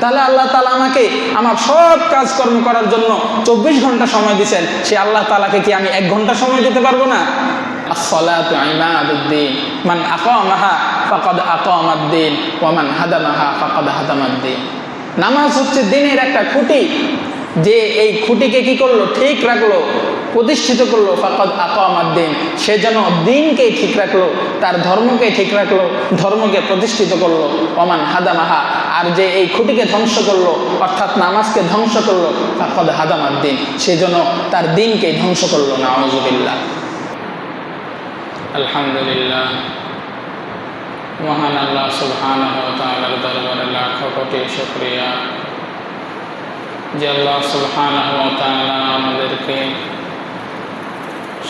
তাহলে আল্লাহ তালা আমাকে আমার সব কাজকর্ম করার জন্য চব্বিশ ঘণ্টা সময় দিচ্ছেন সে আল্লাহ তালাকে কি আমি এক ঘণ্টা সময় দিতে পারব না? মান নামাজ হচ্ছে দিনের একটা খুঁটি। যে এই খুঁটিকে কি করল? ঠিক রাখল, প্রতিষ্ঠিত করল, ফাকাদ আকামাদ দিন। সে যেন দিনকে ঠিক রাখল, তার ধর্মকে ঠিক রাখল, ধর্মকে প্রতিষ্ঠিত করল। অমান হাদামাহা, আর যে এই খুঁটিকে ধ্বংস করল, অর্থাৎ নামাজকে ধ্বংস করল, ফাকাদ হাদামাদ দিন। সে যেন তার দিনকে ধ্বংস করল না আউজুবিল্লাহ আলহামদুলিল্লাহ। মহান আল্লাহ তাআলার দরবারে লাখো কোটি শুকরিয়া। যে আল্লাহ তাআলা আমাদেরকে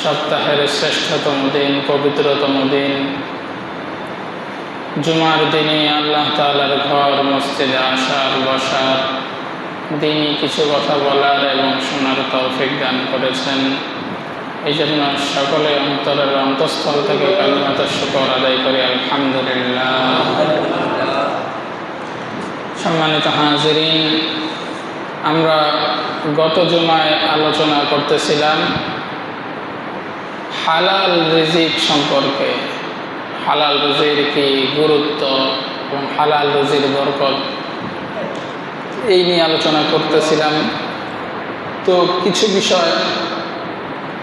সপ্তাহের শ্রেষ্ঠতম দিন, পবিত্রতম দিন, জুমার দিনে আল্লাহ তালার ঘর, মসজিদে আসার, বসার, দিনই কিছু কথা বলার এবং শোনার তৌফিক দান করেছেন। এই জন্য সকলে অন্তরের অন্তঃস্থল থেকে কালিমাত শুকর আদায় করি, আলহামদুলিল্লাহ। সম্মানিত হাজিরিন আমরা গত জুমায় আলোচনা করতেছিলাম হালাল রিজিক সম্পর্কে। হালাল রুজির কি গুরুত্ব এবং হালাল রুজির বরকত? এই নিয়ে আলোচনা করতেছিলাম। তো কিছু বিষয়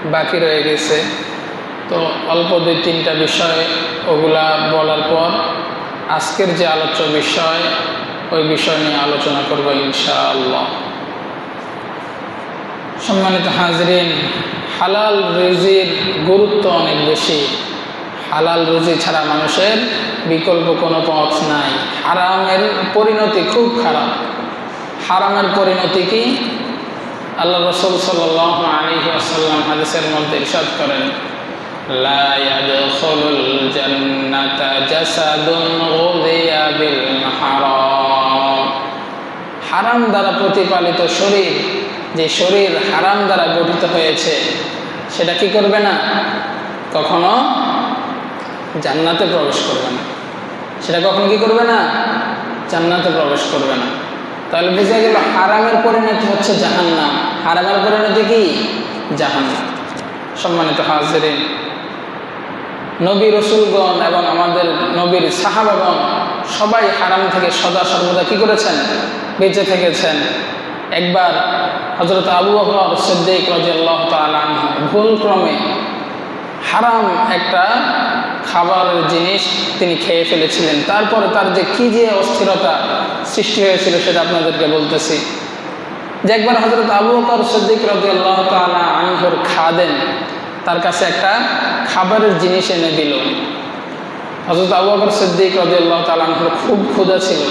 বাকি রয়ে গেছে। তো অল্প দুই তিনটা বিষয় ওগুলা বলার পর আজকের যে আলোচ্য বিষয়, ওই বিষয় নিয়ে আলোচনা করব ইনশাআল্লাহ। সম্মানিত হাজরিন, হালাল রুজির গুরুত্ব অনেক বেশি। হালাল রুজি ছাড়া মানুষের বিকল্প কোনো পথ নাই। হারামের পরিণতি খুব খারাপ। হারামের পরিণতি কি? আল্লাহ রসুল সাল আলী আসাল্লাম হাদিসের মধ্যে ইসাদ করেন হারাম দ্বারা প্রতিপালিত শরীর যে শরীর হারাম দ্বারা গঠিত হয়েছে, সেটা কি করবে না? কখনো জান্নাতে প্রবেশ করবে না। সেটা কখনো কি করবে না? জান্নাতে প্রবেশ করবে না। তাহলে বোঝা গেল হারামের পরিণতি হচ্ছে জাহান্নাম। হারামের পরিণতি কি? জাহান্নাম। সম্মানিত হাজরিন, নবী রসুলগণ এবং আমাদের নবীর সাহাবাগণ সবাই হারাম থেকে সদা সর্বদা কি করেছেন? বেঁচে থেকেছেন। একবার হজরত আবু বকর সিদ্দিক রাজিয়াল্লাহ তাআলা আনহু ভুল ক্রমে হারাম একটা খাবারের জিনিস তিনি খেয়ে ফেলেছিলেন। তারপরে তার যে কী যে অস্থিরতা সৃষ্টি হয়েছিল সেটা আপনাদেরকে বলতেছি। যে একবার হজরত আবু বকর সিদ্দিক রাজিয়াল্লাহ তাআলা আনহুর খাদেন তার কাছে একটা খাবারের জিনিস এনে দিল। হজরত আবু বকর সিদ্দিক রাজিয়াল্লাহ তাআলা আনহুর খুব ক্ষুধা ছিল।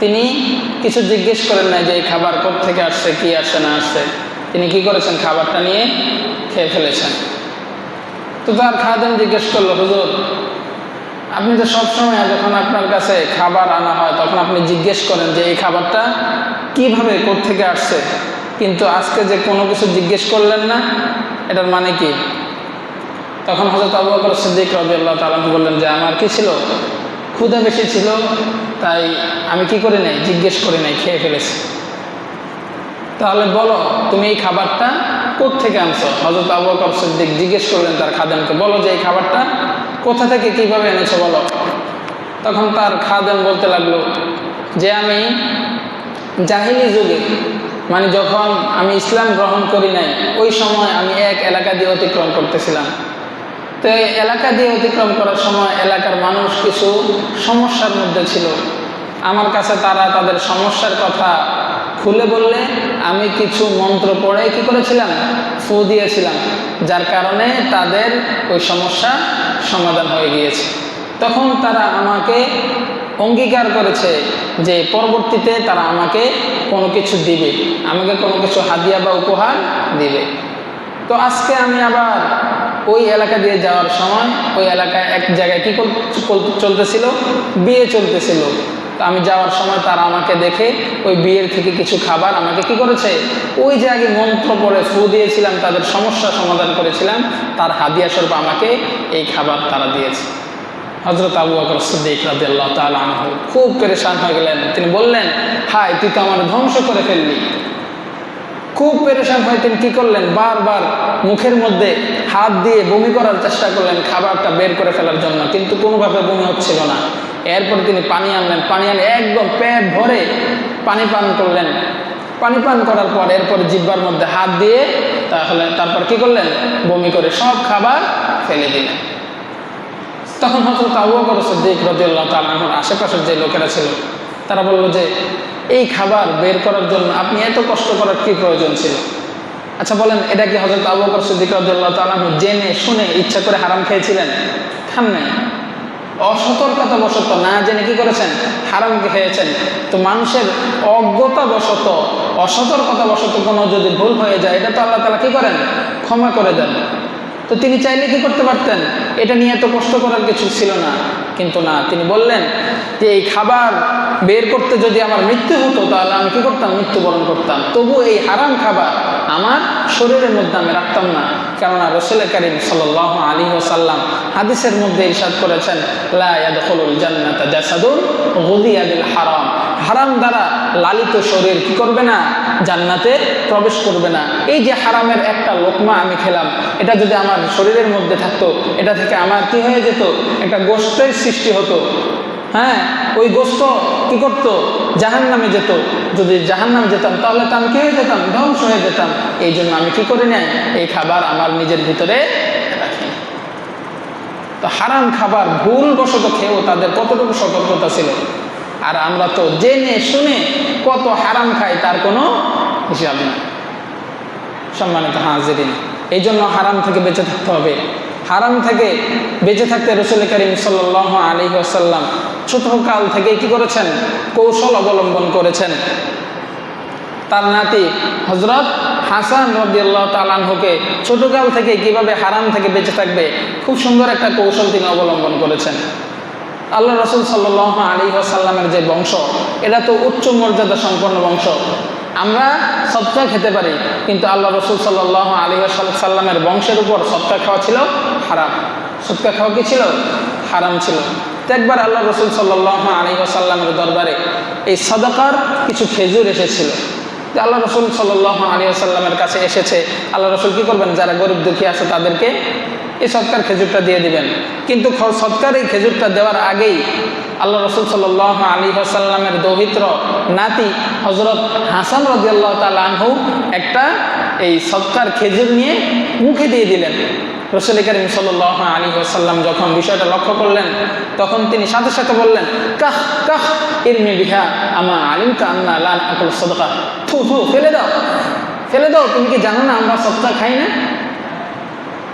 তিনি কিছু জিজ্ঞেস করেন না যে এই খাবার কোথ থেকে আসছে, কি আসছে, না আসছে। তিনি কি করেছেন? খাবারটা নিয়ে খেয়ে ফেলেছেন। তো তার খাদেন জিজ্ঞেস করল, হুজুর, আপনি তো সবসময় যখন আপনার কাছে খাবার আনা হয়, তখন আপনি জিজ্ঞেস করেন যে এই খাবারটা কীভাবে থেকে আসছে? কিন্তু আজকে যে কোনো কিছু জিজ্ঞেস করলেন না, এটার মানে কি? তখন হজরত আবু বকর সিদ্দিক রবি আল্লাহ তালাম বললেন, যে আমার কি ছিল? ক্ষুধা বেশি ছিল, তাই আমি কি করে নাই, জিজ্ঞেস করি নাই, খেয়ে ফেলেছি। তাহলে বলো, তুমি এই খাবারটা থেকে আনছো? হজরত আবু বকর জিজ্ঞেস করলেন তার খাদেমকে, বলো যে এই খাবারটা কোথা থেকে কীভাবে এনেছো বলো। তখন তার খাদেম বলতে লাগল যে আমি জাহিলি যুগে মানে যখন আমি ইসলাম গ্রহণ করি নাই, ওই সময় আমি এক এলাকা দিয়ে অতিক্রম করতেছিলাম। তো এলাকা দিয়ে অতিক্রম করার সময় এলাকার মানুষ কিছু সমস্যার মধ্যে ছিল। আমার কাছে তারা তাদের সমস্যার কথা খুলে বললে, আমি কিছু মন্ত্র পড়ে কি করেছিলাম? ফু দিয়েছিলাম, যার কারণে তাদের ওই সমস্যা সমাধান হয়ে গিয়েছে। তখন তারা আমাকে অঙ্গীকার করেছে যে পরবর্তীতে তারা আমাকে কোনো কিছু দিবে, আমাকে কোনো কিছু হাদিয়া বা উপহার দিবে। তো আজকে আমি আবার ওই এলাকা দিয়ে যাওয়ার সময় ওই এলাকায় এক জায়গায় কী চলতেছিল? বিয়ে চলতেছিল। তো আমি যাওয়ার সময় তারা আমাকে দেখে ওই বিয়ের থেকে কিছু খাবার আমাকে কি করেছে? ওই যে আগে মন্ত্র পড়ে ফু দিয়েছিলাম, তাদের সমস্যা সমাধান করেছিলাম, তার হাদিয়া স্বরূপ আমাকে এই খাবার তারা দিয়েছে। হজরত আবু বকর সিদ্দিক রাজি আল্লাহ তালা খুব পেরেশান হয়ে গেলেন। তিনি বললেন, হায়, তুই তো আমার ধ্বংস করে ফেললি। খুব পেরেশান হয়ে তিনি কী করলেন? বারবার মুখের মধ্যে হাত দিয়ে বমি করার চেষ্টা করলেন খাবারটা বের করে ফেলার জন্য, কিন্তু কোনোভাবে বমি হচ্ছিল না। এরপর তিনি পানি আনলেন, পানি আনে একদম পেট ভরে পানি পান করলেন। পানি পান করার পর এরপর জিব্বার মধ্যে হাত দিয়ে তাহলে তারপর কি করলেন? বমি করে সব খাবার ফেলে দিলেন। তখন হজরত আবু বকর সিদ্দিক রাদিয়াল্লাহু তাআলা আশেপাশের যে লোকেরা ছিল, তারা বলল যে এই খাবার বের করার জন্য আপনি এত কষ্ট করার কি প্রয়োজন ছিল? আচ্ছা বলেন, এটা কি হজরত আবু বকর সিদ্দিক রাদিয়াল্লাহু তাআলা জেনে শুনে ইচ্ছা করে হারাম খেয়েছিলেন? খান নাই। অসতর্কতা বশত না জেনে কি করেছেন? হারাম খেয়েছেন। তো মানুষের অজ্ঞতা বশত অসতর্কতা বশত কোনো যদি ভুল হয়ে যায়, এটা তো আল্লাহ তালা কি করেন? ক্ষমা করে দেন। তো তিনি চাইলে কি করতে পারতেন? এটা নিয়ে এত কষ্ট করার কিছু ছিল না। কিন্তু না, তিনি বললেন যে, এই খাবার বের করতে যদি আমার মৃত্যু হতো, তাহলে আমি কি করতাম? মৃত্যুবরণ করতাম। তবু এই হারাম খাবার আমার শরীরের মধ্যে আমি রাখতাম না। কেননা রসুল করিম সাল আলী ওসাল্লাম হাদিসের মধ্যে ইরশাদ করেছেন হারাম। হারাম দ্বারা লালিত শরীর কি করবে না? জান্নাতে প্রবেশ করবে না। এই যে হারামের একটা লোকমা আমি খেলাম, এটা যদি আমার শরীরের মধ্যে থাকতো, এটা থেকে আমার কি হয়ে যেত? একটা গোষ্ঠের সৃষ্টি হতো। হ্যাঁ ওই গোস্ত কি করতো? জাহান নামে যেত। যদি জাহান নামে যেতাম, তাহলে তো আমি কি হয়ে যেতাম? ধ্বংস হয়ে যেতাম। এই জন্য আমি কি করি নাই? এই খাবার আমার নিজের ভিতরে রাখি তো হারাম খাবার ভুল বশত খেয়েও তাদের কতটুকু সতর্কতা ছিল? আর আমরা তো জেনে শুনে কত হারাম খাই, তার কোনো হিসাব নেই। সম্মানিত হাজিরিন, এই জন্য হারাম থেকে বেঁচে থাকতে হবে। হারাম থেকে বেঁচে থাকতে রসুল করিম সাল আলী আসাল্লাম ছোটকাল থেকে কি করেছেন? কৌশল অবলম্বন করেছেন। তার নাতি হজরত হাসান রদিয়াল্লাহ তালানহুকে ছোটকাল থেকে কীভাবে হারাম থেকে বেঁচে থাকবে, খুব সুন্দর একটা কৌশল তিনি অবলম্বন করেছেন। আল্লাহ রসুল সাল্লাহ আলী আসাল্লামের যে বংশ, এটা তো উচ্চ মর্যাদা সম্পন্ন বংশ। আমরা সৎকা খেতে পারি, কিন্তু আল্লাহ রসুল সাল্লাহ আলী সাল্লামের বংশের উপর সৎকা খাওয়া ছিল হারাম। সৎকা খাওয়া কি ছিল? হারাম ছিল। তো একবার আল্লাহ রসুল সাল্লাহ আলী আসাল্লামের দরবারে এই সদকার কিছু খেজুর এসেছিল। আল্লাহ রসুল সাল্লাহ আলী আসাল্লামের কাছে এসেছে। আল্লাহ রসুল কী করবেন? যারা গরিব দুঃখী আছে তাদেরকে এই সৎকার খেজুরটা দিয়ে দিবেন। কিন্তু সৎকার এই খেজুরটা দেওয়ার আগেই আল্লাহ রসুল সাল্লাহ আলী আসাল্লামের দৌহিত্র নাতি হজরত হাসান রদিয়াল্লাহ তালহু একটা এই সৎকার খেজুর নিয়ে মুখে দিয়ে দিলেন। রসুল করিম সাল্লাহ আলী আসাল্লাম যখন বিষয়টা লক্ষ্য করলেন, তখন তিনি সাথে সাথে বললেন, কাহ কাহ ইরমি বিহা, আমা আলিম কা আন্না লান আকুল সদকা। থু থু, ফেলে দাও। ফেলে দাও, তুমি কি জানো না আমরা সৎকার খাই না?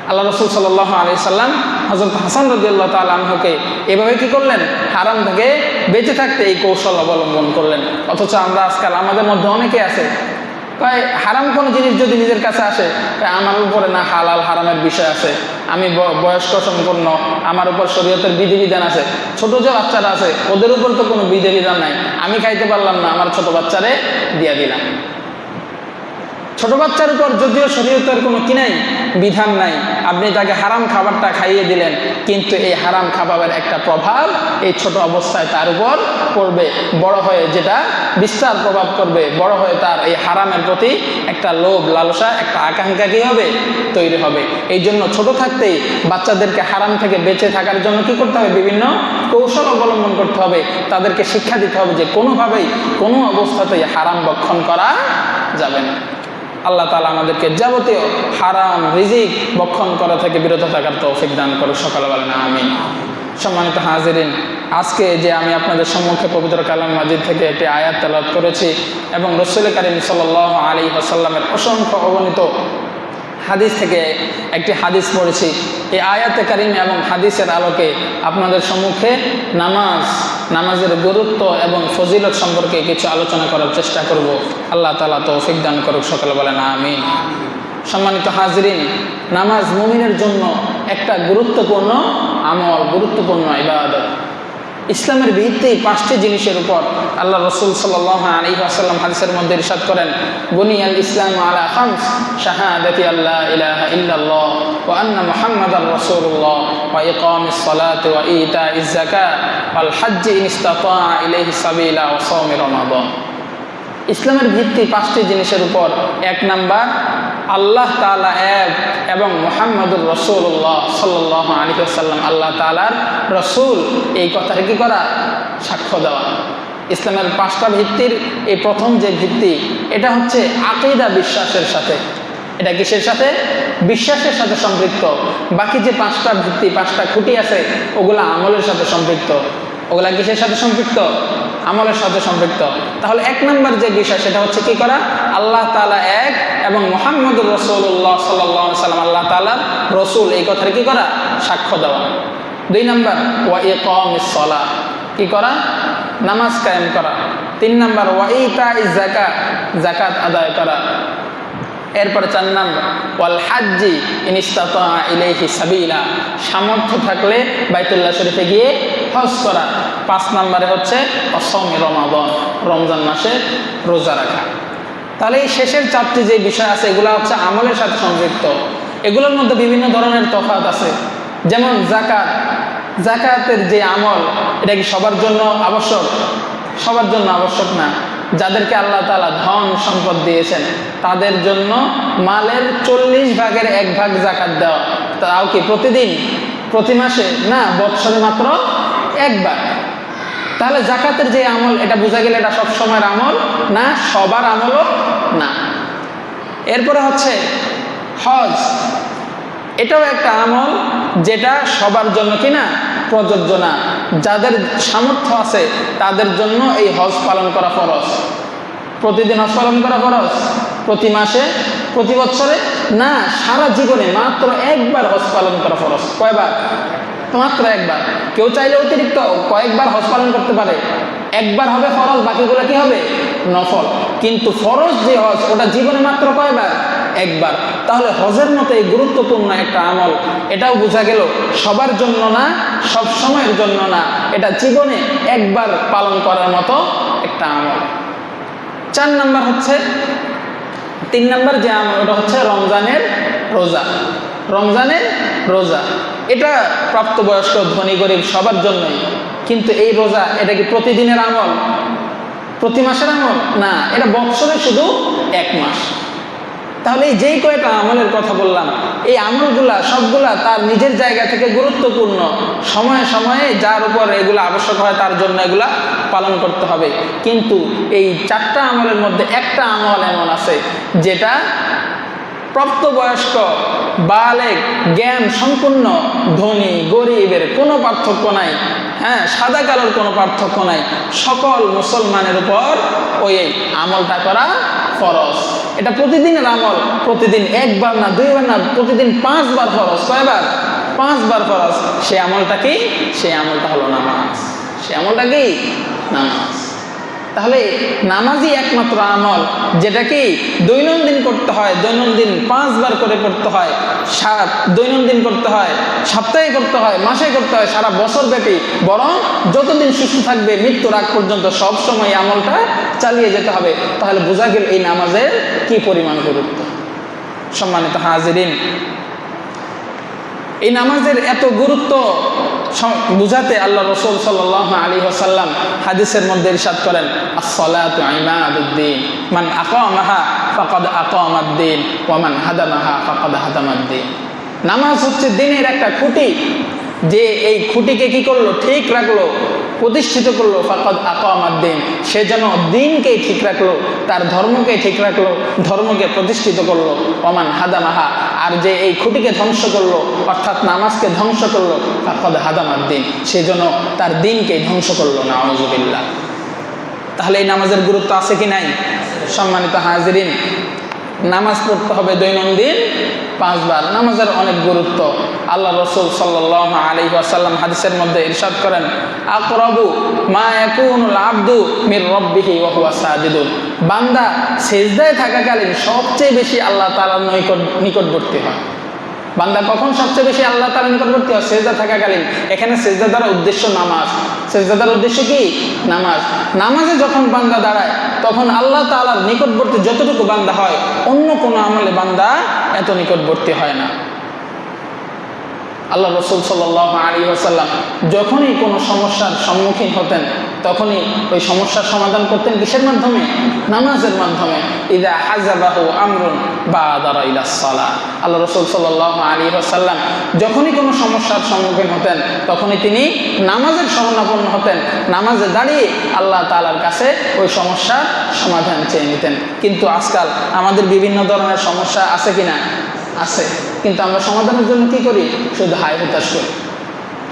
আল্লাহ রসুল সাল্লাহ আলি সাল্লাম হজরত হাসান রদিয়াল্লাহ তালকে এভাবে কি করলেন? হারাম থেকে বেঁচে থাকতে এই কৌশল অবলম্বন করলেন। অথচ আমরা আজকাল আমাদের মধ্যে অনেকে আছে তাই হারাম কোনো জিনিস যদি নিজের কাছে আসে তাই আমার উপরে না হালাল, হারামের বিষয় আছে। আমি বয়স্ক সম্পন্ন আমার উপর শরীয়তের বিধিবিধান আছে। ছোট যে বাচ্চারা আছে, ওদের উপর তো কোনো বিধিবিধান নাই। আমি খাইতে পারলাম না, আমার ছোট বাচ্চারে দিয়ে দিলাম। ছোট বাচ্চার উপর যদিও শরীয়তের কোনো কি নাই, বিধান নাই, আপনি তাকে হারাম খাবারটা খাইয়ে দিলেন, কিন্তু এই হারাম খাবারের একটা প্রভাব এই ছোট অবস্থায় তার উপর পড়বে। বড় হয়ে যেটা বিস্তার প্রভাব করবে, বড় হয়ে তার এই হারামের প্রতি একটা লোভ, লালসা, একটা আকাঙ্ক্ষা কী হবে? তৈরি হবে। এই জন্য ছোট থাকতেই বাচ্চাদেরকে হারাম থেকে বেঁচে থাকার জন্য কি করতে হবে? বিভিন্ন কৌশল অবলম্বন করতে হবে। তাদেরকে শিক্ষা দিতে হবে যে কোনোভাবেই কোনো অবস্থাতেই হারাম বক্ষণ করা যাবে না। আল্লাহ তালা আমাদেরকে যাবতীয় হারাম রিজিক বক্ষণ করা থেকে বিরত থাকার তৌফিক দান করুক। সকালবেলা না আমি সম্মানিত হাজিরিন, আজকে যে আমি আপনাদের সম্মুখে পবিত্র কালাম মাজিদ থেকে একটি আয়াত তেলাত করেছি এবং রসুল করিম সাল আলী আসাল্লামের অসংখ্য অগণিত হাদিস থেকে একটি হাদিস পড়েছি। এই আয়াতে কারিম এবং হাদিসের আলোকে আপনাদের সম্মুখে নামাজ নামাজের গুরুত্ব এবং ফজিলত সম্পর্কে কিছু আলোচনা করার চেষ্টা করব। আল্লাহ তালা তৌফিক দান করুক সকালে বলেন, আমিন। সম্মানিত হাজরিন, নামাজ মুমিনের জন্য একটা গুরুত্বপূর্ণ আমল, গুরুত্বপূর্ণ ইবাদত। ইসলামের ভিত্তি পাঁচটি জিনিসের উপর আল্লাহ রসুল সাল আলী আসাল্লাম হাদিসের মধ্যে ইরশাদ করেন, বুনিয়াল ইসলাম আলা খামস, শাহাদাতি আল্লাহ ইলাহা ইল্লাল্লাহ ওয়া আন্না মুহাম্মাদার রাসূলুল্লাহ ওয়া ওয়া ইতাইজ যাকাত, ওয়াল হজ্জ সাবিলা ইসলামের ভিত্তি পাঁচটি জিনিসের উপর এক নাম্বার, আল্লাহ তালা এক এবং মোহাম্মদুর রসুল্লাহ সাল্লাহ আলী সাল্লাম আল্লাহ তালার রসুল। এই কথাটা কি করা? সাক্ষ্য দেওয়া। ইসলামের পাঁচটা ভিত্তির এই প্রথম যে ভিত্তি, এটা হচ্ছে আকিদা বিশ্বাসের সাথে। এটা কিসের সাথে? বিশ্বাসের সাথে সম্পৃক্ত। বাকি যে পাঁচটা ভিত্তি, পাঁচটা খুঁটি আছে, ওগুলা আমলের সাথে সম্পৃক্ত। ওগুলা কিসের সাথে সম্পৃক্ত? আমলের সাথে সম্পৃক্ত। তাহলে এক নম্বর যে বিষয়, সেটা হচ্ছে কি করা? আল্লাহ তালা এক এবং মোহাম্মদুর রসুল্লাহ সাল্লাম, আল্লাহ তালা রসুল। এই কথার কি করা? সাক্ষ্য দেওয়া। দুই নম্বর, ওয়া এ কম সলা কি করা? নামাজ কায়েম করা। তিন নম্বর, ওয়া ইতা জাকাত জাকাত আদায় করা। এরপরে চার নাম্বার, ওয়াল হাজ্জি ইনিস্তাতা ইলাইহি সাবিলা। সামর্থ্য থাকলে বাইতুল্লাহ শরীফে গিয়ে হজ করা। পাঁচ নম্বরে হচ্ছে অসমে রমাদন, রমজান মাসে রোজা রাখা। তাহলে এই শেষের চারটি যে বিষয় আছে, এগুলো হচ্ছে আমলের সাথে সংযুক্ত। এগুলোর মধ্যে বিভিন্ন ধরনের তফাৎ আছে। যেমন জাকাত জাকাতের যে আমল, এটা কি সবার জন্য আবশ্যক? সবার জন্য আবশ্যক না। যাদেরকে আল্লাহ তালা ধন সম্পদ দিয়েছেন, তাদের জন্য মালের চল্লিশ ভাগের এক ভাগ জাকাত দেওয়া। তাও কি প্রতিদিন? প্রতি মাসে? না, বৎসরে মাত্র একবার তাহলে জাকাতের যে আমল, এটা বোঝা গেলে এটা সবসময়ের আমল? না, সবার আমলও না। এরপরে হচ্ছে হজ। এটাও একটা আমল যেটা সবার জন্য কিনা প্রযোজ্য না। যাদের সামর্থ্য আছে, তাদের জন্য এই হজ পালন করা ফরজ। প্রতিদিন হজ পালন করা ফরজ? প্রতি মাসে? প্রতি বছরে? না, সারা জীবনে মাত্র একবার হজ পালন করা ফরজ। কয়বার? মাত্র একবার। কেউ চাইলে অতিরিক্ত কয়েকবার হজ পালন করতে পারে। একবার হবে ফরজ, বাকিগুলো কি হবে? নফল। কিন্তু ফরজ যে হজ, ওটা জীবনে মাত্র কয়বার? একবার। তাহলে হজের মতো এই গুরুত্বপূর্ণ একটা আমল, এটাও বোঝা গেল সবার জন্য না, সব সময়ের জন্য না, এটা জীবনে একবার পালন করার মতো একটা আমল। চার নাম্বার হচ্ছে, তিন নাম্বার যে আমল, ওটা হচ্ছে রমজানের রোজা। রমজানের রোজা। এটা প্রাপ্তবয়স্ক, ধনী, গরিব সবার জন্যই। কিন্তু এই রোজা, এটা কি প্রতিদিনের আমল? প্রতি মাসের আমল? না, এটা বৎসরে শুধু এক মাস। তাহলে এই যেই কয়েকটা আমলের কথা বললাম, এই আমলগুলা সবগুলা তার নিজের জায়গা থেকে গুরুত্বপূর্ণ। সময়ে সময়ে যার উপর এগুলো আবশ্যক হয় তার জন্য এগুলা পালন করতে হবে। কিন্তু এই চারটা আমলের মধ্যে একটা আমল এমন আছে, যেটা প্রাপ্তবয়স্ক, বালেক, জ্ঞান সম্পূর্ণ, ধনী, গরিবের কোনো পার্থক্য নাই হ্যাঁ সাদা কালোর কোনো পার্থক্য নাই। সকল মুসলমানের উপর ওই আমলটা করা ফরজ এটা প্রতিদিনের আমল, প্রতিদিন একবার না দুইবার না, প্রতিদিন পাঁচবার ফরজ কয়বার? পাঁচবার ফরজ সে আমলটা কি? সে আমলটা হলো নামাজ। সে আমলটা কি? নামাজ। তাহলে নামাজই একমাত্র আমল, যেটা কি দৈনন্দিন করতে হয়, দৈনন্দিন পাঁচবার করে পড়তে হয়, সাত দৈনন্দিন করতে হয়, সপ্তাহে করতে হয়, মাসে করতে হয়, সারা বছর ব্যাপী। বরং যতদিন সুস্থ থাকবে, মৃত্যুর আগ পর্যন্ত সব সময় আমলটা চালিয়ে যেতে হবে। তাহলে বোঝা গেল এই নামাজের কি পরিমাণ গুরুত্ব। সম্মানিত হাজিরিন এই নামাজের এত গুরুত্ব বুঝাতে আল্লাহ রসুল সাল্লাহ আলী আসাল্লাম হাদিসের মধ্যে ইরশাদ করেন, আসসালাতু ইমাদুদ্দিন মান আকামাহা ফকদ আকমাদ্দিন ওমান হাদামাহা ফকদ হাদামাদ্দিন নামাজ হচ্ছে দিনের একটা খুঁটি। যে এই খুঁটিকে কি করল? ঠিক রাখল, প্রতিষ্ঠিত করল, ফাকদ আকামার দিন সে যেন দিনকেই ঠিক রাখল, তার ধর্মকে ঠিক রাখল, ধর্মকে প্রতিষ্ঠিত করল। অমান হাদামাহা। আর যে এই খুঁটিকে ধ্বংস করল, অর্থাৎ নামাজকে ধ্বংস করল, ফাকদ হাদামার দিন সে যেন তার দিনকেই ধ্বংস করল না আউজুবিল্লাহ তাহলে এই নামাজের গুরুত্ব আছে কি নাই? সম্মানিত হাজিরিন, নামাজ পড়তে হবে দৈনন্দিন পাঁচবার। নামাজের অনেক গুরুত্ব। আল্লাহ রসুল সাল্লাহ আলী আসাল্লাম হাদিসের মধ্যে ইরশাদ করেন, আকরবু মা একুনুল আব্দু মির রব্বিহি ওহুয়া সাজিদুল বান্দা সেজদায় থাকাকালীন সবচেয়ে বেশি আল্লাহ তালার নিকট, নিকটবর্তী হয়। বান্দা কখন সবচেয়ে বেশি আল্লাহ তার নিকটবর্তী হয়? সেজদা থাকাকালীন। এখানে সেজদা দ্বারা উদ্দেশ্য নামাজ। সেজদা দ্বারা উদ্দেশ্য কি? নামাজ। নামাজে যখন বান্দা দাঁড়ায়, তখন আল্লাহ তালার নিকটবর্তী যতটুকু বান্দা হয়, অন্য কোনো আমলে বান্দা এত নিকটবর্তী হয় না। আল্লাহ রসুল সাল্লাহ আলী আসাল্লাম যখনই কোনো সমস্যার সম্মুখীন হতেন, তখনই ওই সমস্যার সমাধান করতেন কিসের মাধ্যমে? নামাজের মাধ্যমে। ইদা হাজাবাহু আমরুন বা দারা ইলাসালা আল্লাহ রসুল সাল্লাহ আলী আসাল্লাম যখনই কোনো সমস্যার সম্মুখীন হতেন, তখনই তিনি নামাজের শরণাপন্ন হতেন। নামাজে দাঁড়িয়ে আল্লাহ তালার কাছে ওই সমস্যার সমাধান চেয়ে নিতেন। কিন্তু আজকাল আমাদের বিভিন্ন ধরনের সমস্যা আছে কিনা? আছে। কিন্তু আমরা সমাধানের জন্য কি করি? শুধু হায় হতাশ করি।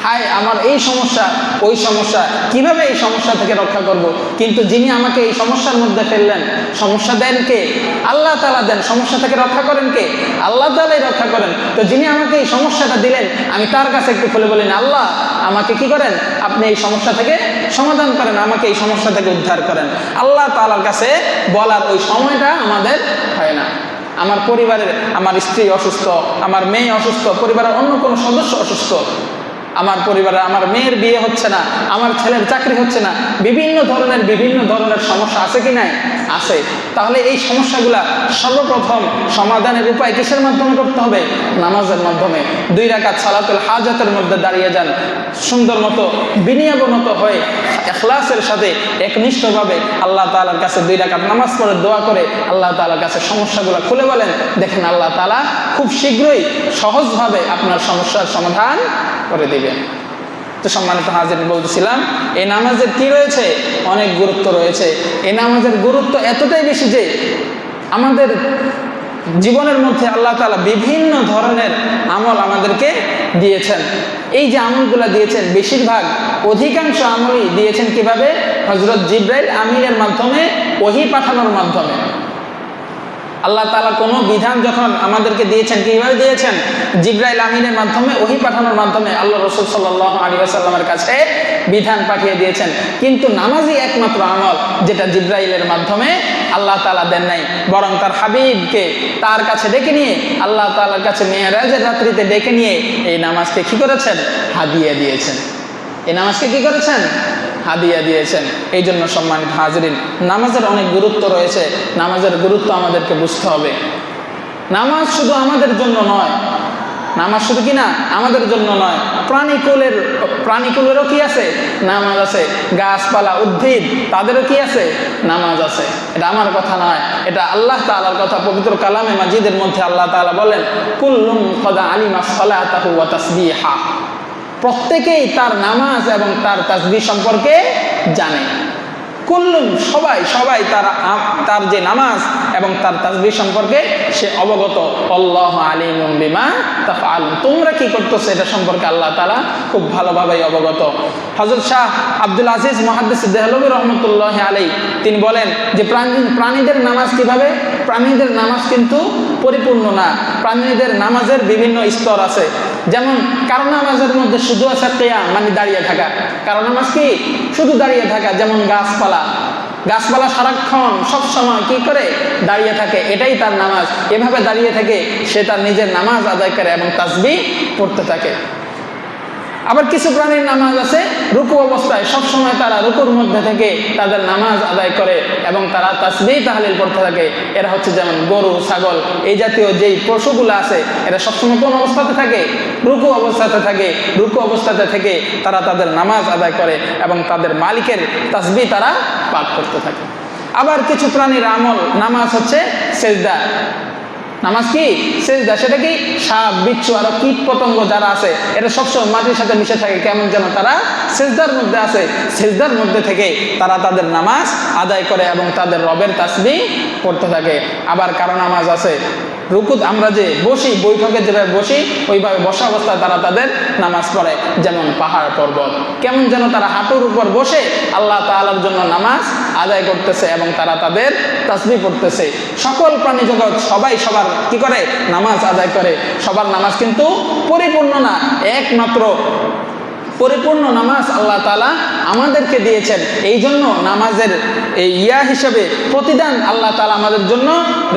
হাই আমার এই সমস্যা, ওই সমস্যা, কীভাবে এই সমস্যা থেকে রক্ষা করব। কিন্তু যিনি আমাকে এই সমস্যার মধ্যে ফেললেন, সমস্যা দেন কে? আল্লাহ তালা দেন। সমস্যা থেকে রক্ষা করেন কে? আল্লাহ তালাই রক্ষা করেন। তো যিনি আমাকে এই সমস্যাটা দিলেন, আমি তার কাছে একটু খুলে বলেন আল্লাহ, আমাকে কি করেন? আপনি এই সমস্যা থেকে সমাধান করেন, আমাকে এই সমস্যা থেকে উদ্ধার করেন। আল্লাহ তালার কাছে বলার ওই সময়টা আমাদের হয় না। আমার পরিবারের আমার স্ত্রী অসুস্থ আমার মেয়ে অসুস্থ পরিবারের অন্য কোনো সদস্য অসুস্থ আমার পরিবারে আমার মেয়ের বিয়ে হচ্ছে না, আমার ছেলের চাকরি হচ্ছে না, বিভিন্ন ধরনের বিভিন্ন ধরনের সমস্যা আছে কি নাই? আছে। তাহলে এই সমস্যাগুলা সর্বপ্রথম সমাধানের উপায় কিসের মাধ্যমে করতে হবে? নামাজের মাধ্যমে। দুই রাকাত সালাতুল হাজাতের মধ্যে দাঁড়িয়ে যান। সুন্দর মতো বিনিয়োগনত হয়ে এখলাসের সাথে একনিষ্ঠভাবে আল্লাহ তালার কাছে দুই রাকাত নামাজ পড়ে, দোয়া করে আল্লাহ তালার কাছে সমস্যাগুলো খুলে বলেন। দেখেন আল্লাহ তালা খুব শীঘ্রই সহজভাবে আপনার সমস্যার সমাধান করে দিবেন। তো সম্মানিত হাজির বলতেছিলাম, এই নামাজের কি রয়েছে? অনেক গুরুত্ব রয়েছে। এই নামাজের গুরুত্ব এতটাই বেশি যে আমাদের জীবনের মধ্যে আল্লাহ তালা বিভিন্ন ধরনের আমল আমাদেরকে দিয়েছেন। এই যে আমলগুলো দিয়েছেন, বেশিরভাগ অধিকাংশ আমলই দিয়েছেন কীভাবে? হজরত জিব্রাইল আমিরের মাধ্যমে, ওহি পাঠানোর মাধ্যমে। আল্লাহ তালা কোনো বিধান যখন আমাদেরকে দিয়েছেন, কীভাবে দিয়েছেন? জিব্রাইল আমিনের মাধ্যমে, ওহি পাঠানোর মাধ্যমে আল্লাহ রসুল সাল্লাহ আলী কাছে বিধান পাঠিয়ে দিয়েছেন। কিন্তু নামাজই একমাত্র আমল যেটা জিব্রাইলের মাধ্যমে আল্লাহ তালা দেন নাই। বরং তার হাবিবকে তার কাছে ডেকে নিয়ে, আল্লাহ তালার কাছে মেয়েরাজের রাত্রিতে ডেকে নিয়ে এই নামাজকে কী করেছেন? হাদিয়ে দিয়েছেন। এই নামাজকে কি করেছেন? হাদিয়া দিয়েছেন। এই জন্য সম্মানিত হাজরিন, নামাজের অনেক গুরুত্ব রয়েছে। নামাজের গুরুত্ব আমাদেরকে বুঝতে হবে। নামাজ শুধু আমাদের জন্য নয়। নামাজ শুধু কি না? আমাদের জন্য নয়। প্রাণীকুলের, প্রাণীকুলেরও কি আছে? নামাজ আছে। গাছপালা, উদ্ভিদ, তাদেরও কি আছে? নামাজ আছে। এটা আমার কথা নয়। এটা আল্লাহ তালার কথা। পবিত্র কালামে মাজিদের মধ্যে আল্লাহ তালা বলেন, কুল্লুম কদা আলিমা সালাতাহু ওয়া তাসবিহা। প্রত্যেকেই তার নামাজ এবং তার তাসবি সম্পর্কে জানে। কুল্লুম, সবাই সবাই তার তার যে নামাজ এবং তার তাসবি সম্পর্কে সে অবগত। আল্লাহ আলিমুম বিমা আলম তোমরা কি করতেছো এটা সম্পর্কে আল্লাহ তালা খুব ভালোভাবেই অবগত। হজরত শাহ আব্দুল আজিজ মহাদ্দিস দেহলবী রহমতুল্লাহ আলী তিনি বলেন যে প্রাণী প্রাণীদের নামাজ কীভাবে? প্রাণীদের নামাজ কিন্তু পরিপূর্ণ না। প্রাণীদের নামাজের বিভিন্ন স্তর আছে। যেমন কারও নামাজের মধ্যে শুধু আছে কেয়াম মানে দাঁড়িয়ে থাকা। কারও নামাজ কি? শুধু দাঁড়িয়ে থাকা, যেমন গাছপালা। গাছপালা সারাক্ষণ সব সময় কি করে? দাঁড়িয়ে থাকে। এটাই তার নামাজ। এভাবে দাঁড়িয়ে থাকে, সে তার নিজের নামাজ আদায় করে এবং তাসবি পড়তে থাকে। আবার কিছু প্রাণীর নামাজ আছে, রুকু অবস্থায় সবসময় তারা রুকুর মধ্যে থেকে তাদের নামাজ আদায় করে এবং তারা তাসবি তাহলিল পড়তে থাকে। এরা হচ্ছে যেমন গরু, ছাগল, এই জাতীয় যেই পশুগুলো আছে, এরা সবসময় কোন অবস্থাতে থাকে? রুকু অবস্থাতে থাকে। রুকু অবস্থাতে থেকে তারা তাদের নামাজ আদায় করে এবং তাদের মালিকের তাসবি তারা পাঠ করতে থাকে। আবার কিছু প্রাণীর আমল, নামাজ হচ্ছে সেজদা। নামাজ কি? সেজদা, সেটা কি? সাপ, বিচ্ছু আরও কীট পতঙ্গ যারা আছে এটা সবসময় মাটির সাথে মিশে থাকে, কেমন যেন তারা সেজদার মধ্যে আছে। সেজদার মধ্যে থেকে তারা তাদের নামাজ আদায় করে এবং তাদের রবের তাসবি করতে থাকে। আবার কারও নামাজ আছে রুকুত আমরা যে বসি, বৈঠকে যেভাবে বসি, ওইভাবে বসা অবস্থায় তারা তাদের নামাজ পড়ে, যেমন পাহাড় পর্বত। কেমন যেন তারা হাঁটুর উপর বসে আল্লাহ তালার জন্য নামাজ আদায় করতেছে এবং তারা তাদের তাসবি পড়তেছে। সকল প্রাণী জগৎ সবাই সবার কি করে? নামাজ আদায় করে। সবার নামাজ কিন্তু পরিপূর্ণ না, একমাত্র পরিপূর্ণ নামাজ আল্লাহ তালা আমাদেরকে দিয়েছেন। এই জন্য নামাজের এই ইয়া হিসেবে প্রতিদান আল্লাহ তালা আমাদের জন্য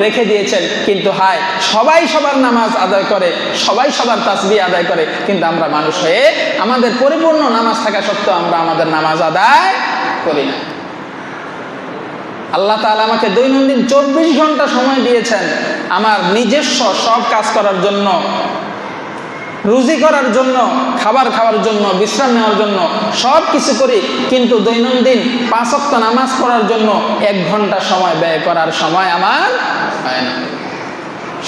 রেখে দিয়েছেন। কিন্তু হায়, সবাই সবার নামাজ আদায় করে, সবাই সবার তাসবি আদায় করে, কিন্তু আমরা মানুষ হয়ে আমাদের পরিপূর্ণ নামাজ থাকা সত্ত্বেও আমরা আমাদের নামাজ আদায় করি না। আল্লাহ তাআলা আমাকে দৈনন্দিন চব্বিশ ঘণ্টা সময় দিয়েছেন। আমার নিজস্ব সব কাজ করার জন্য রুজি করার জন্য, খাবার খাওয়ার জন্য, বিশ্রাম নেওয়ার জন্য সব কিছু করি, কিন্তু দৈনন্দিন পাঁচক্ত নামাজ পড়ার জন্য এক ঘণ্টা সময় ব্যয় করার সময় আমার হয় না।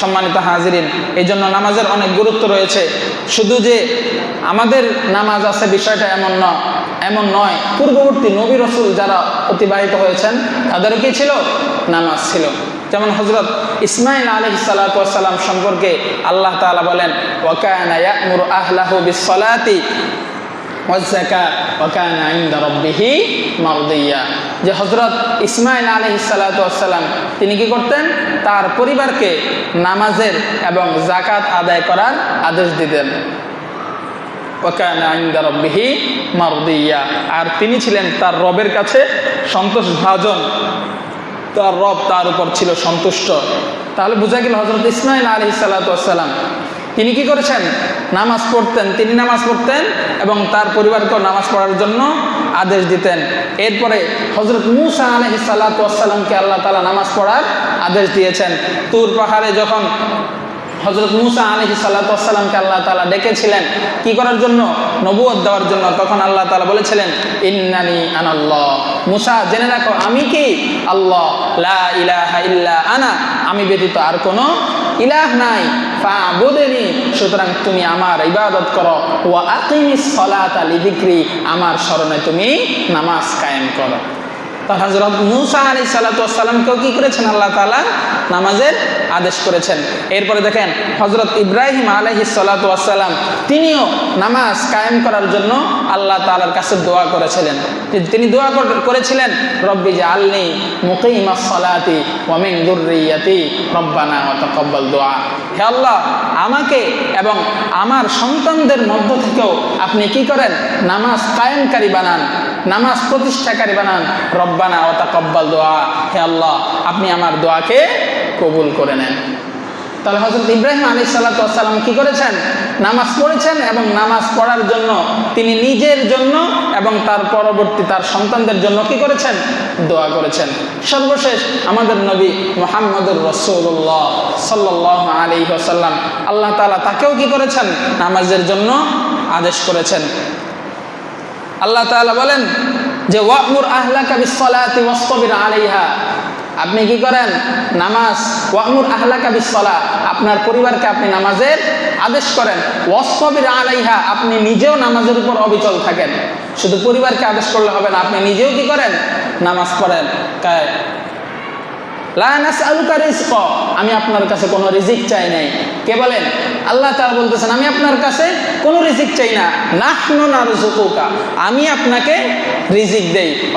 সম্মানিত হাজিরিন এই জন্য নামাজের অনেক গুরুত্ব রয়েছে। শুধু যে আমাদের নামাজ আছে বিষয়টা এমন নয় এমন নয়, পূর্ববর্তী নবী রসুল যারা অতিবাহিত হয়েছেন, তাদেরও কি ছিল? নামাজ ছিল। যেমন হজরত ইসমাইল আলহ সালাতাম সম্পর্কে আল্লাহ তাআলা বলেন ইয়ামুর আহলাহু বিসসালাতি ওয়াজ্জাকা ওয়াকানা ইনদা রাব্বিহি মারদিয়া। যে হযরত ইসমাইল সালাতু তিনি কি করতেন? তার পরিবারকে নামাজের এবং জাকাত আদায় করার আদেশ দিতেন। ওয়াকানা ইনদা রাব্বিহি মারদিয়া। আর তিনি ছিলেন তার রবের কাছে সন্তোষ ভাজন তার রব তার উপর ছিল সন্তুষ্ট। তাহলে বোঝা গেল হজরত ইসমাইল আলহি সাল্লাতাম তিনি কি করেছেন? নামাজ পড়তেন। তিনি নামাজ পড়তেন এবং তার পরিবারকেও নামাজ পড়ার জন্য আদেশ দিতেন। এরপরে হজরত মুসা আলহি সাল্লাতামকে আল্লাহ তালা নামাজ পড়ার আদেশ দিয়েছেন। তুর পাহাড়ে যখন হজরত মুসা আলহি সাল্লাতামকে আল্লাহ তালা ডেকেছিলেন কি করার জন্য? নবুয়ত দেওয়ার জন্য। তখন আল্লাহ তালা বলেছিলেন, ইন্নানি আনাল্লাহ মুসা, জেনে রাখো, আমি কি? আল্লাহ, লা ইলাহা ইল্লা আনা। আমি ব্যতীত আর কোনো ইলাহ নাই, ফাবুদেনি, সুতরাং তুমি আমার ইবাদত করো। ওয়া আকিমিস সালাতা লিযিকরি, আমার স্মরণে তুমি নামাজ কায়েম করো। তার হজরত মুসা আলী সাল্লাতামকেও কি করেছেন? আল্লাহ তালা নামাজের আদেশ করেছেন। এরপরে দেখেন হজরত ইব্রাহিম আলহি সাল্লাতাম তিনিও নামাজ কায়েম করার জন্য আল্লাহ তালার কাছে দোয়া করেছিলেন। তিনি দোয়া করেছিলেন, রব্বি যে আল্লি মুকিমা সলাতি তাকাব্বাল দোয়া হে আল্লাহ, আমাকে এবং আমার সন্তানদের মধ্য থেকেও আপনি কি করেন? নামাজ কায়েমকারী বানান। নামাজ প্রতিষ্ঠাকারী বানান। রব্বানা ও তাকব্বাল দোয়া। হে আল্লাহ, আপনি আমার দোয়াকে কবুল করে নেন। তাহলে হজরত ইব্রাহিম আলী সাল্লাতাম কি করেছেন? নামাজ পড়েছেন এবং নামাজ পড়ার জন্য তিনি নিজের জন্য এবং তার পরবর্তী তার সন্তানদের জন্য কি করেছেন? দোয়া করেছেন। সর্বশেষ আমাদের নবী মোহাম্মদুর রসুল্লাহ সাল্লাহ আলী আসাল্লাম আল্লাহ তালা তাকেও কি করেছেন? নামাজের জন্য আদেশ করেছেন। আল্লাহ তাআলা বলেন যে, ওয়ামুর আহলাকা বিসসালাতি ওয়াসতাবির আলাইহা। আপনি কি করেন? নামাজ, ওয়ামুর আহলাকা সলা আপনার পরিবারকে আপনি নামাজের আদেশ করেন। ওয়াসতাবির আলাইহা। আপনি নিজেও নামাজের উপর অবিচল থাকেন। শুধু পরিবারকে আদেশ করলে হবে না, আপনি নিজেও কি করেন? নামাজ পড়েন। আমি আপনার কাছে কোনো রিজিক চাই নাই। কে বলেন? আল্লাহ তাআলা বলতেছেন, আমি আপনার কাছে কোনো রিজিক চাই না। নাহনু নারযুকুকা। আমি আপনাকে রিজিক দেই।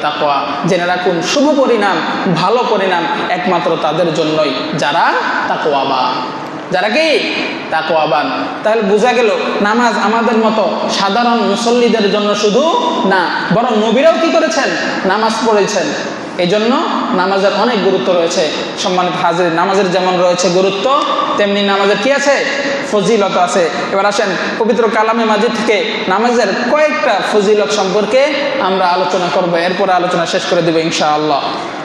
তাকওয়া জেনে রাখুন, শুভ পরিণাম, ভালো পরিণাম একমাত্র তাদের জন্যই। যারা তাকওয়াবান। যারা কি? তাকওয়াবান। তাহলে বোঝা গেল, নামাজ আমাদের মতো সাধারণ মুসল্লিদের জন্য শুধু না, বরং নবীরাও কি করেছেন? নামাজ পড়েছেন। এই জন্য নামাজের অনেক গুরুত্ব রয়েছে, সম্মানিত হাজির, নামাজের যেমন রয়েছে গুরুত্ব, তেমনি নামাজের কি আছে? ফজিলত আছে। এবার আসেন, পবিত্র কালামে মাজিদ থেকে নামাজের কয়েকটা ফজিলত সম্পর্কে আমরা আলোচনা করব। এরপরে আলোচনা শেষ করে দেবো ইনশাআল্লাহ।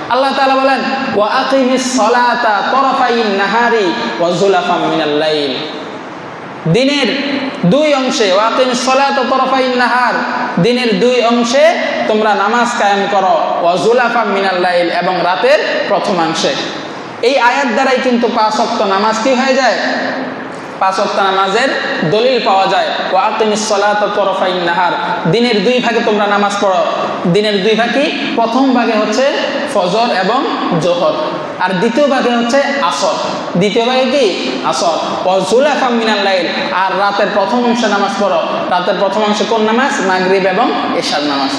আল্লাহ তাআলা বলেন, ওয়া আকিমিস সালাতা নাহারি ওয়া মিনাল লাইল। দিনের দুই অংশে ওয়াকিম সলাত তরফাইন নাহার, দিনের দুই অংশে তোমরা নামাজ কায়েম করো ওয়াজুলাফা মিনাল্লাইল এবং রাতের প্রথমাংশে এই আয়াত দ্বারাই কিন্তু পাঁচ অক্ত নামাজ কি হয়ে যায়? পাঁচ অক্ত নামাজের দলিল পাওয়া যায় ওয়াকিম সলাত তরফাইন নাহার। দিনের দুই ভাগে তোমরা নামাজ পড়ো, দিনের দুই ভাগে প্রথম ভাগে হচ্ছে ফজর এবং জোহর। আর দ্বিতীয় ভাগে হচ্ছে আসর। দ্বিতীয় ভাগে কি? আসর। জুলাফা মিনাল লাইল। আর রাতের প্রথম অংশে নামাজ পড়ো। রাতের প্রথম অংশে কোন নামাজ? মাগরিব এবং এশার নামাজ।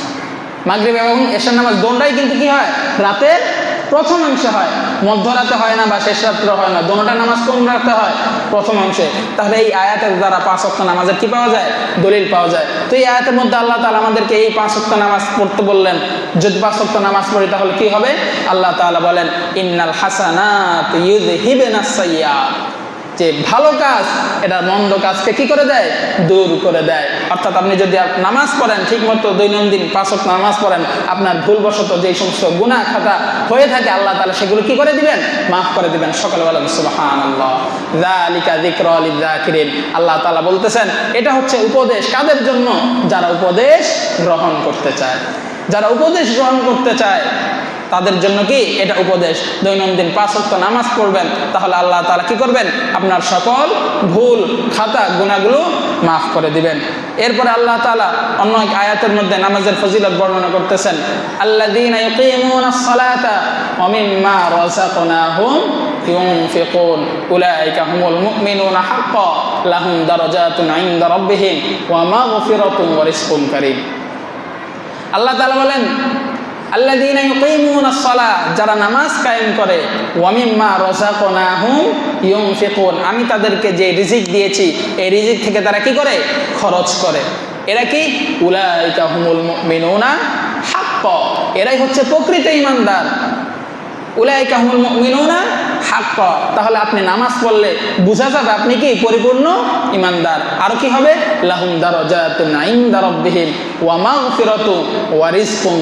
মাগরিব এবং এশার নামাজ দোনটাই কিন্তু কি হয়? রাতের প্রথম অংশে হয়। মধ্যরাতে হয় না বা শেষ রাত্রে হয় না। দোনোটা নামাজ কোন রাতে হয় প্রথম অংশে। তাহলে এই আয়াতের দ্বারা পাঁচ অক্ট নামাজের কি পাওয়া যায়? দলিল পাওয়া যায়। তো এই আয়াতের মধ্যে আল্লাহ তালা আমাদেরকে এই পাঁচ অক্ট নামাজ পড়তে বললেন। যদি পাঁচ অক্ট নামাজ পড়ি তাহলে কি হবে? আল্লাহ তালা বলেন, ইন্নাল হাসানাত ইউযহিবুনা সাইয়্যাত যে ভালো কাজ, এটা মন্দ কাজকে কি করে দেয়? দূর করে দেয়। অর্থাৎ আপনি যদি নামাজ পড়েন ঠিক মতো দৈনন্দিন পাঁচক নামাজ পড়েন, আপনার ভুলবশত যে সমস্ত গুনাহ খাতা হয়ে থাকে, আল্লাহ তাআলা সেগুলো কি করে দিবেন? মাফ করে দিবেন। সকালে বলেন, সুবহানাল্লাহ, যালিকা যিকরা লিযাকিরিন। আল্লাহ তালা বলতেছেন, এটা হচ্ছে উপদেশ কাদের জন্য? যারা উপদেশ গ্রহণ করতে চায়। যারা উপদেশ গ্রহণ করতে চায় তাদের জন্য কি এটা উপদেশ? দৈনন্দিন পাঁচ ওয়াক্ত নামাজ পড়বেন, তাহলে আল্লাহ তাআলা কি করবেন? আপনার সকল ভুল, খাতা গুণাগুলো মাফ করে দিবেন। এরপরে আল্লাহ তাআলা অন্য এক আয়াতের মধ্যে নামাজের ফজিলত বর্ণনা করতেছেন রিজকুন কারীম। আল্লাহ তাআলা বলেন সালাহ, যারা নামাজ কায়েম করে, ওয়া মিম্মা রাযাকনাহুম ইউনফিকুন, আমি তাদেরকে যে রিজিক দিয়েছি, এই রিজিক থেকে তারা কি করে? খরচ করে। এরা কি? উলাইকা হুমুল মুমিনুনা হাক্ক। এরাই হচ্ছে প্রকৃত ঈমানদার উলাইকা হুমুল মুমিনুনা হাক্ক। তাহলে আপনি নামাজ পড়লে বোঝা যাবে আপনি কি? পরিপূর্ণ ইমানদার। আর কি হবে? লাহুম দারাজাতুন ইনদা রাব্বিহিম। ওয়া মাগফিরাতু ওয়া রিজকুন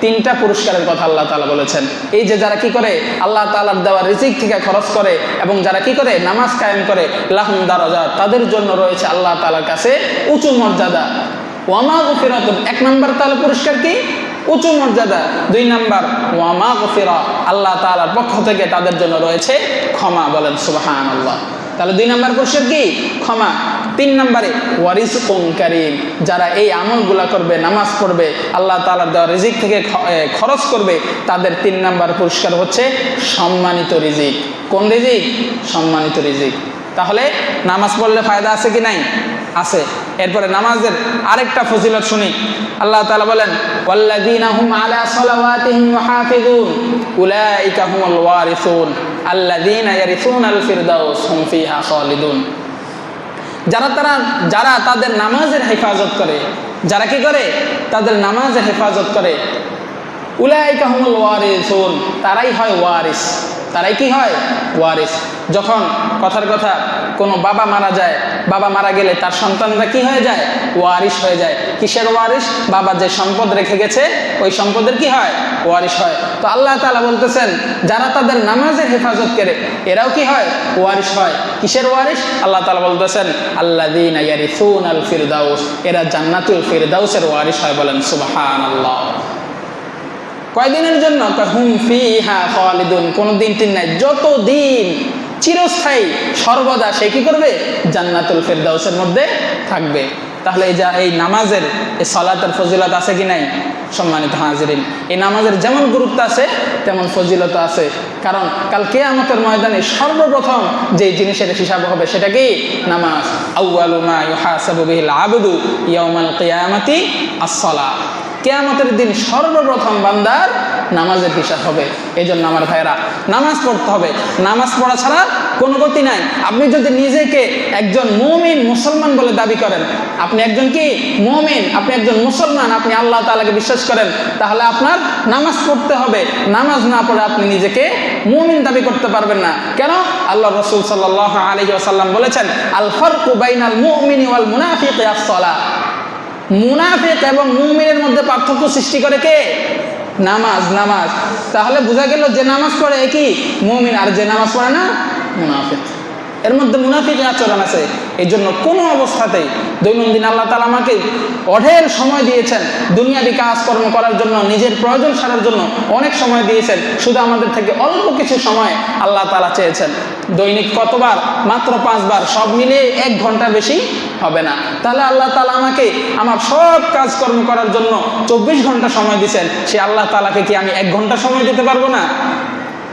তিনটা পুরস্কারের কথা আল্লাহ তালা বলেছেন। এই যে যারা কি করে? আল্লাহ তাআলার দেওয়া রিজিক থেকে খরচ করে এবং যারা কি করে? নামাজ কায়েম করে, লাহুম দারাজাত, তাদের জন্য রয়েছে আল্লাহ তালার কাছে উঁচু মর্যাদা। ওয়া মাগফিরাতুন, এক নাম্বার তাহলে পুরস্কার কি? উঁচু মর্যাদা। দুই নাম্বার ওয়ামা গফিরা আল্লাহ তাআলার পক্ষ থেকে তাদের জন্য রয়েছে ক্ষমা। বলেন সুবহান আল্লাহ তাহলে দুই নাম্বার পুরস্কার কি? ক্ষমা। তিন নম্বরে ওয়ারিস কারীম, যারা এই আমলগুলা করবে, নামাজ পড়বে, আল্লাহ তাআলার দেওয়া রিজিক থেকে খরচ করবে, তাদের তিন নাম্বার পুরস্কার হচ্ছে সম্মানিত রিজিক। কোন রিজিক? সম্মানিত রিজিক। তাহলে নামাজ পড়লে ফায়দা আছে কি নাই? আছে। এরপরে নামাজের আরেকটা ফজিলত শুনি। আল্লাহ তাআলা বলেন হুম আলা যারা তারা, যারা তাদের নামাজের হেফাজত করে, যারা কি করে? তাদের নামাজের হেফাজত করে। উলায় হুমুল ওয়ারিসুন, তারাই হয় ওয়ারিস। তারাই কি হয়? ওয়ারিস। যখন কথার কথা কোনো বাবা মারা যায়, বাবা মারা গেলে তার সন্তানরা কি হয়ে যায়? ওয়ারিস হয়ে যায়। কিসের ওয়ারিস? বাবা যে সম্পদ রেখে গেছে, ওই সম্পদের কি হয়? ওয়ারিস হয়। তো আল্লাহ তাআলা বলতেছেন, যারা তাদের নামাজের হেফাজত করে, এরাও কি হয়? ওয়ারিস হয়। কিসের ওয়ারিস? আল্লাহ তালা বলতেছেন, আল্লাযীনা ইয়ারিসুনাল ফিরদাউস। এরা জান্নাতুল ফিরদাউসের ওয়ারিস হয় বলেন, সুবহানাল্লাহ। কয়দিনের জন্য? কয় হুম ফিহা খালিদুন কোনো দিন তিন নাই। যতদিন চিরস্থায়ী, সর্বদা সে কি করবে? জান্নাতুল ফেরদাউসের মধ্যে থাকবে। তাহলে এই যা, এই নামাজের, এই সলাতের ফজিলত আছে কি নাই? সম্মানিত হাজিরিন, এই নামাজের যেমন গুরুত্ব আছে, তেমন ফজিলত আছে। কারণ কাল কেয়ামতের ময়দানে সর্বপ্রথম যে জিনিসের হিসাব হবে সেটা কি? নামাজ। আউয়ালু মা ইউহাসাবু বিহিল আবদু ইয়াউমাল কিয়ামাতি আস-সালাহ। কেয়ামতের দিন সর্বপ্রথম বান্দার নামাজের হিসাব হবে। এই জন্য আমার ভাইয়েরা, নামাজ পড়তে হবে। নামাজ পড়া ছাড়া কোনো গতি নাই। আপনি যদি নিজেকে একজন মুমিন, মুসলমান বলে দাবি করেন, আপনি একজন কি মুমিন? আপনি একজন মুসলমান, আপনি আল্লাহ তালাকে বিশ্বাস করেন, তাহলে আপনার নামাজ পড়তে হবে। নামাজ না পড়ে আপনি নিজেকে মুমিন দাবি করতে পারবেন না। কেন? আল্লাহ রসুল সাল্লাহ আলাইহি ওয়াসাল্লাম বলেছেন, আল ফারকু বাইনাল মুমিনি ওয়াল মুনাফিকি আস-সালাহ। মুনাফিক এবং মুমিনের মধ্যে পার্থক্য সৃষ্টি করে কে? নামাজ নামাজ। তাহলে বোঝা গেল যে নামাজ পড়ে কি? মুমিন। আর যে নামাজ পড়ে না? মুনাফিক। এর মধ্যে মুনাফিকের আচরণ আছে। এই জন্য কোনো অবস্থাতেই দৈনন্দিন আল্লাহ তালা আমাকে অঢেল সময় দিয়েছেন। দুনিয়াবি কাজকর্ম করার জন্য, নিজের প্রয়োজন সারার জন্য অনেক সময় দিয়েছেন। শুধু আমাদের থেকে অল্প কিছু সময় আল্লাহ তালা চেয়েছেন। দৈনিক কতবার? মাত্র পাঁচবার। সব মিলিয়ে এক ঘণ্টা বেশি হবে না। তাহলে আল্লাহ তালা আমাকে আমার সব কাজকর্ম করার জন্য চব্বিশ ঘণ্টা সময় দিয়েছেন। সে আল্লাহ তালাকে কি আমি এক ঘণ্টা সময় দিতে পারব না?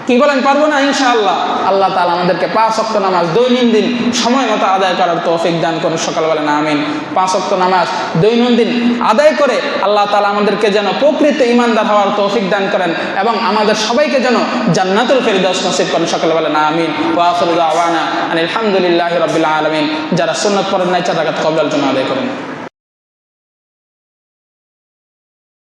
কি বলেন, পারব না? ইনশাআল্লাহ। আল্লাহ তালা আমাদেরকে পাঁচ অক্ত নামাজ দৈনন্দিন সময় মতো আদায় করার তৌফিক দান করুন, সকালবেলা না, আমিন। পাঁচ অক্ত নামাজ দৈনন্দিন আদায় করে আল্লাহ তালা আমাদেরকে যেন প্রকৃত ইমানদার হওয়ার তৌফিক দান করেন এবং আমাদের সবাইকে যেন জান্নাতুল ফেরিদাস নসিব করেন, সকালবেলা না, আমিন। ওয়াফরুদ আওয়ানা আলহামদুলিল্লাহ রবিল্লা আলমিন। যারা সুন্নত পড়েন নাই চার রাখাত কবলার জন্য আদায় করেন।